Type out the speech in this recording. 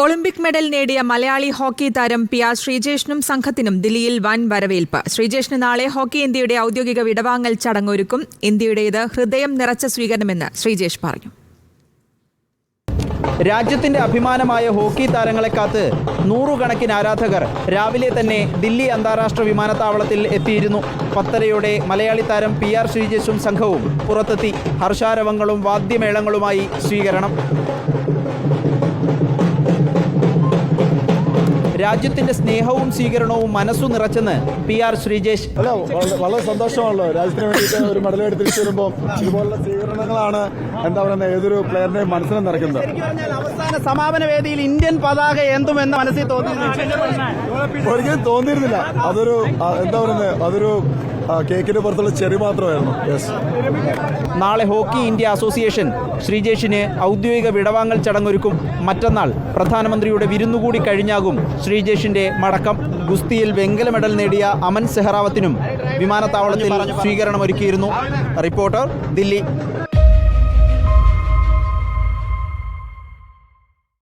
Olympic medal നേടിയ Malayali hockey താരം P R ശ്രീജേഷിനും സംഘത്തിനും ദില്ലിയിൽ വൻ വരവേൽപ്പ്. ശ്രീജേഷിന് നാളെ ഹോക്കി ഇന്ത്യയുടെ ഔദ്യോഗിക വിടവാങ്ങൽ ചടങ്ങൊരുക്കും. ഇന്ത്യയുടേത് ഹൃദയം നിറച്ച സ്വീകരണമെന്ന് ശ്രീജേഷ് പറഞ്ഞു. രാജ്യത്തിന്റെ അഭിമാനമായ ഹോക്കി താരങ്ങളെ കാത്ത് നൂറുകണക്കിന് ആരാധകർ രാവിലെ തന്നെ ദില്ലി അന്താരാഷ്ട്ര വിമാനത്താവളത്തിൽ എത്തിയിരുന്നു. പത്തരയോടെ മലയാളി താരം പി ആർ ശ്രീജേഷും സംഘവും പുറത്തെത്തി ഹർഷാരവങ്ങളും വാദ്യമേളങ്ങളുമായി സ്വീകരണം. രാജ്യത്തിന്റെ സ്നേഹവും സ്വീകരണവും മനസ്സു നിറച്ചെന്ന് പി ആർ ശ്രീജേഷ്. അല്ല വളരെ- സന്തോഷമാണല്ലോ. രാജ്യത്തിന് വേണ്ടിയിട്ട് ഒരു മെഡൽ തിരിച്ചു വരുമ്പോൾ ഇതുപോലുള്ള സ്വീകരണങ്ങളാണ് എന്താ പറയുന്നത് ഏതൊരു പ്ലെയറിന്റെയും മനസ്സിനെ നിറയ്ക്കുന്നത്? അവസാന സമാപന വേദിയിൽ ഇന്ത്യൻ പതാക എന്തുമെന്ന് മനസ്സിൽ തോന്നി ഒരിക്കലും തോന്നിയിരുന്നില്ല. അതൊരു എന്താ പറയുന്നത് അതൊരു കേക്കിന് പുറത്തുള്ള ചെറി മാത്രമായിരുന്നു. യെസ് നാളെ ഹോക്കി ഇന്ത്യ അസോസിയേഷൻ ശ്രീജേഷിന് ഔദ്യോഗിക വിടവാങ്ങൽ ചടങ്ങൊരുക്കും. മറ്റന്നാൾ പ്രധാനമന്ത്രിയുടെ വിരുന്നുകൂടി കഴിഞ്ഞാകും ശ്രീജേഷിന്റെ മടക്കം. ഗുസ്തിയിൽ വെങ്കല മെഡൽ നേടിയ അമൻ സെഹറാവത്തിനും വിമാനത്താവളത്തിൽ സ്വീകരണമൊരുക്കിയിരുന്നു. റിപ്പോർട്ടർ ദില്ലി.